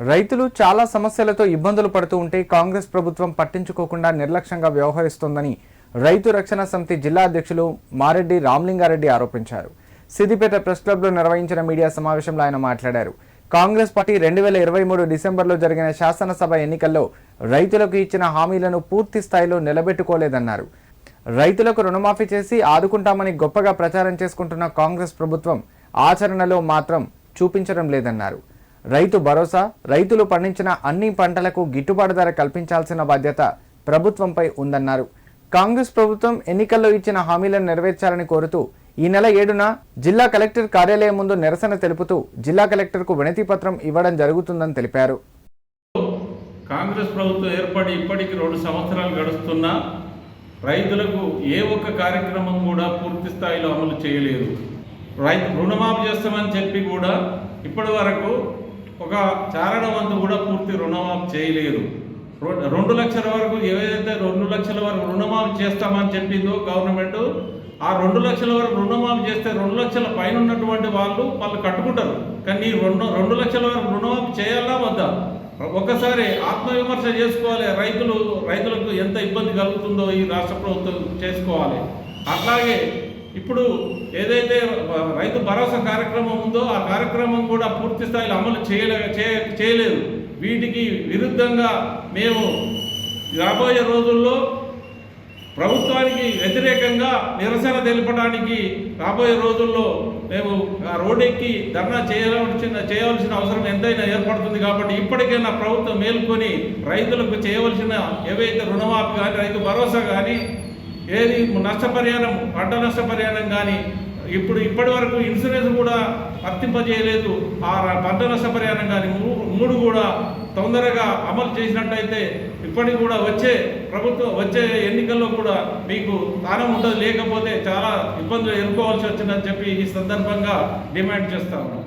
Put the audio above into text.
రైతులు చాలా సమస్యలతో ఇబ్బందులు పడుతూ ఉంటే కాంగ్రెస్ ప్రభుత్వం పట్టించుకోకుండా నిర్లక్ష్యంగా వ్యవహరిస్తోందని రైతు రక్షణ సమితి జిల్లా అధ్యక్షులు మారెడ్డి రామలింగారెడ్డి ఆరోపించారు. సిద్దిపేట ప్రెస్ క్లబ్లో నిర్వహించిన మీడియా సమావేశంలో ఆయన మాట్లాడారు. కాంగ్రెస్ పార్టీ రెండు వేల ఇరవై మూడు డిసెంబర్లో జరిగిన శాసనసభ ఎన్నికల్లో రైతులకు ఇచ్చిన హామీలను పూర్తి స్థాయిలో నిలబెట్టుకోలేదన్నారు. రైతులకు రుణమాఫీ చేసి ఆదుకుంటామని గొప్పగా ప్రచారం చేసుకుంటున్న కాంగ్రెస్ ప్రభుత్వం ఆచరణలో మాత్రం చూపించడం లేదన్నారు. రైతు భరోసా రైతులు పండించిన అన్ని పంటలకు గిట్టుబాటు ధర కల్పించాల్సిన బాధ్యత ప్రభుత్వంపై ఉందన్నారు. కాంగ్రెస్ ప్రభుత్వం ఎన్నికల్లో ఇచ్చిన హామీలను నెరవేర్చాలని కోరుతూ ఈ నెల ఏడున జిల్లా కలెక్టర్ కార్యాలయం ముందు నిరసన తెలుపుతూ జిల్లా కలెక్టర్కు వినతి పత్రం ఇవ్వడం జరుగుతుందని తెలిపారు. కాంగ్రెస్ ప్రభుత్వం ఏర్పడి ఇప్పటికి రెండు సంవత్సరాలు గడుస్తున్నా రైతులకు ఏ ఒక్క కార్యక్రమం కూడా పూర్తి స్థాయిలో అమలు చేయలేదు. రైతు రుణమాఫీ చేస్తామని చెప్పి కూడా ఇప్పటి వరకు ఒక చారణ వంతు కూడా పూర్తి రుణమాఫీ చేయలేదు. రెండు లక్షల వరకు ఏదైతే రెండు లక్షల వరకు రుణమాఫీ చేస్తామని చెప్పిందో గవర్నమెంట్ ఆ రెండు లక్షల వరకు రుణమాఫీ చేస్తే రెండు లక్షల పైన ఉన్నటువంటి వాళ్ళు వాళ్ళు కట్టుకుంటారు. కానీ రెండు రెండు లక్షల వరకు రుణమాఫీ చేయాలా వద్దా? ఒక్కసారి ఆత్మవిమర్శ చేసుకోవాలి. రైతులు రైతులకు ఎంత ఇబ్బంది కలుగుతుందో ఈ రాష్ట్ర ప్రభుత్వం చేసుకోవాలి. అట్లాగే ఇప్పుడు ఏదైతే రైతు భరోసా కార్యక్రమం ఉందో ఆ కార్యక్రమం కూడా పూర్తి స్థాయిలో అమలు చేయలే చేయలేదు. వీటికి విరుద్ధంగా మేము రాబోయే రోజుల్లో ప్రభుత్వానికి వ్యతిరేకంగా నిరసన తెలపడానికి రాబోయే రోజుల్లో మేము ఆ రోడ్డెక్కి ధర్నా చేయవలసిన చేయవలసిన అవసరం ఎంతైనా ఏర్పడుతుంది కాబట్టి ఇప్పటికైనా ప్రభుత్వం మేల్కొని రైతులకు చేయవలసిన ఏవైతే రుణమాఫీ కానీ రైతు భరోసా కానీ ఏది నష్టపరిహారం పంట నష్టపరిహారం కానీ ఇప్పుడు ఇప్పటి వరకు ఇన్సూరెన్స్ కూడా వర్తింపజేయలేదు. ఆ పంట నష్టపరిహారం కానీ మూడు కూడా తొందరగా అమలు చేసినట్టయితే ఇప్పటికి కూడా వచ్చే ప్రభుత్వం వచ్చే ఎన్నికల్లో కూడా మీకు స్థానం ఉండదు లేకపోతే చాలా ఇబ్బందులు ఎదుర్కోవాల్సి వచ్చిందని చెప్పి ఈ సందర్భంగా డిమాండ్ చేస్తా ఉన్నాం.